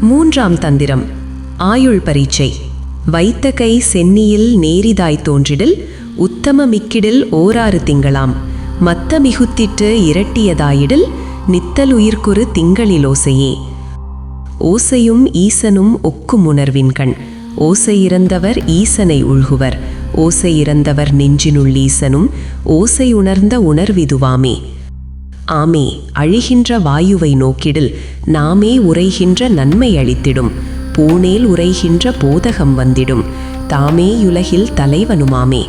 மூன்றாம் தந்திரம். ஆயுள் பரீட்சை. வைத்த கை சென்னியில் நேரிதாய் தோன்றிடில் உத்தம மிக்கிடில் ஓராறு திங்களாம். மத்த மிகுத்திட்டு இரட்டியதாயிடில் நித்தல் உயிர்க்குறு திங்களிலோசையே ஓசையும் ஈசனும் ஒக்கும் உணர்வின்கண் ஓசை இறந்தவர் ஈசனை உள்குவர் ஓசை இறந்தவர் நெஞ்சினுள் ஈசனும் ஓசை உணர்ந்த உணர்விதுவாமே. ஆமே அழிகின்ற வாயுவை நோக்கிடில் நாமே உரைகின்ற நன்மை அளித்திடும். பூனேல் உரைகின்ற போதகம் வந்திடும். தாமே யுலகில் தலைவனுமாமே.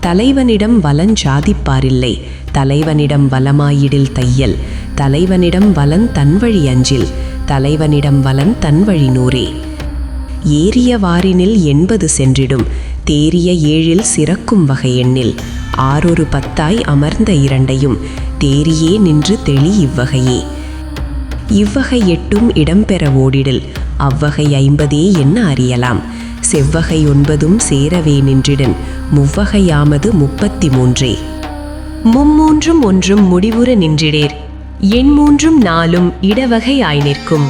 தலைவனிடம் வலஞ்சாதிப்பாரில்லை தலைவனிடம் வலமாயிடில் தையல். தலைவனிடம் வலன் தன்வழி அஞ்சில். தலைவனிடம் வலன் தன்வழி நூறே. ஏறிய வாரினில் எண்பது சென்றிடும். தேறிய ஏழில் சிறக்கும் வகை எண்ணில். ஆறொரு பத்தாய் அமர்ந்த இரண்டையும் தேறியே நின்று தெளி இவ்வகையே. இவ்வகை எட்டும் இடம்பெற ஓடிடல் அவ்வகை ஐம்பதே என்ன அறியலாம்? செவ்வகை ஒன்பதும் சேரவே நின்றிடன் முவ்வகையாமது முப்பத்தி மூன்றே மும்மூன்றும் ஒன்றும் முடிவுற நின்றிடேர் எண் மூன்றும் நாலும் இடவகை ஆய் நிற்கும்.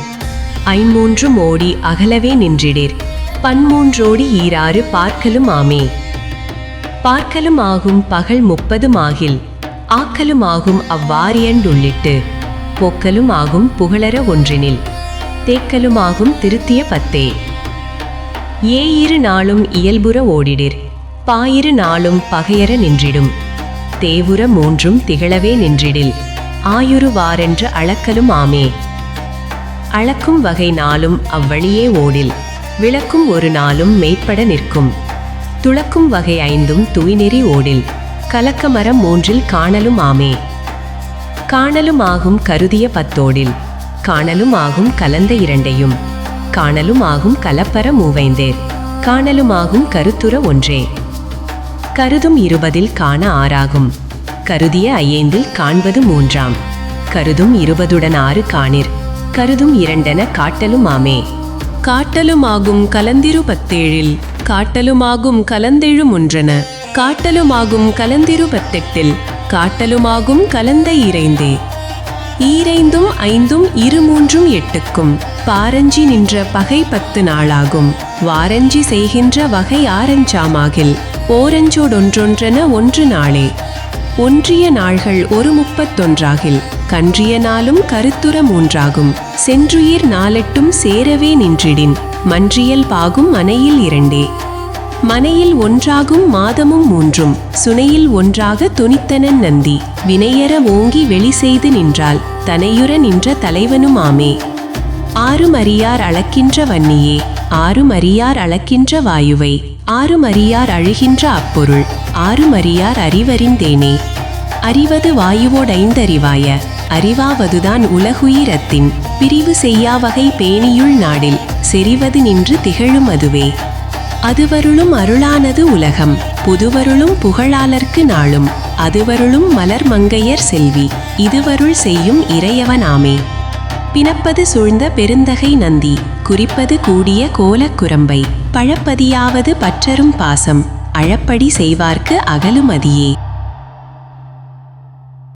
ஐமூன்றும் ஓடி அகலவே நின்றிடேர் பன்மூன்றோடி ஈராறு பார்க்கலும் ஆமே. பார்க்கலும் ஆகும் பகல் முப்பதும் ஆகில் ஆக்கலும் ஆகும் அவ்வாரியண்டுள்ளிட்டு போக்கலும் ஆகும் புகழற ஒன்றினில் தேக்கலும் ஆகும் திருத்திய பத்தே. ஏ இரு நாளும் இயல்புற ஓடிடிர் பாயிரு நாளும் பகையற நின்றிடும் தேவுற மூன்றும் திகழவே நின்றிடில் ஆயுரு வாரென்று அளக்கலும் ஆமே. அளக்கும் வகை நாளும் அவ்வழியே ஓடில் விளக்கும் ஒரு நாளும் மெய்ப்பட நிற்கும். துளக்கும் வகை ஐந்தும் துய்நெறி ஓடில். கலக்கமரம் மூன்றில் காணலும் ஆமே. காணலும் ஆகும் கருதிய பத்தோடில். காணலும் ஆகும் கலந்த இரண்டையும். காணலும் ஆகும் கலப்பர மூவைந்தேர். காணலும் ஆகும் கருத்துர ஒன்றே. கருதும் இருபதில் காண ஆறாகும். கருதிய ஐயைந்தில் காண்பது மூன்றாம். கருதும் இருபதுடன் ஆறு காணிர். கருதும் இரண்டென காட்டலும் ஆமே. காட்டலுமாகும் கலந்திரு பத்தேழில். காட்டலுமாகும் கலந்தெழு காட்டலுமாகும் கலந்திரு பத்தெட்டில் காட்டலுமாகும் கலந்த இறைந்தே. ஈரைந்தும் ஐந்தும் இரு மூன்றும் எட்டுக்கும் பாரஞ்சி நின்ற பகை பத்து நாளாகும். வாரஞ்சி செய்கின்ற வகை ஆரஞ்சாமாகில் ஓரஞ்சோடொன்றொன்றென ஒன்று நாளே. ஒன்றிய நாள்கள் ஒரு முப்பத்தொன்றாகில் கன்றிய நாளும் கருத்துர மூன்றாகும். சென்றுயிர் நாளெட்டும் சேரவே நின்றிடின். மன்றியல் பாகும் மனையில் இரண்டே. மனையில் ஒன்றாகும் மாதமும் மூன்றும். சுனையில் ஒன்றாக துணித்தனன் நந்தி. வினையற ஓங்கி வெளி செய்து நின்றால் தனையுற நின்ற தலைவனும் ஆமே. ஆரும் அறியார் அளக்கின்ற வன்னியே. ஆரும் அறியார் அளக்கின்ற வாயுவை. ஆரும் அறியார் அழுகின்ற அப்பொருள். ஆரும் அறியார் அறிவறிந்தேனே. அறிவது வாயுவோடைந்தறிவாய. அறிவாவதுதான் உலகுயிரத்தின். பிரிவு செய்யாவகை பேணியுள் நாடில் செறிவது நின்று திகழும் அதுவே. அதுவருளும் அருளானது உலகம். புதுவருளும் புகழாளர்க்கு நாளும். அதுவருளும் மலர் மங்கையர் செல்வி. இதுவருள் செய்யும் இறையவனாமே. பிணப்பது சூழ்ந்த பெருந்தகை நந்தி. குறிப்பது கூடிய கோலக்குரம்பை பழப்பதியாவது பற்றரும் பாசம். அழப்படி செய்வார்க்கு அகலுமதியே.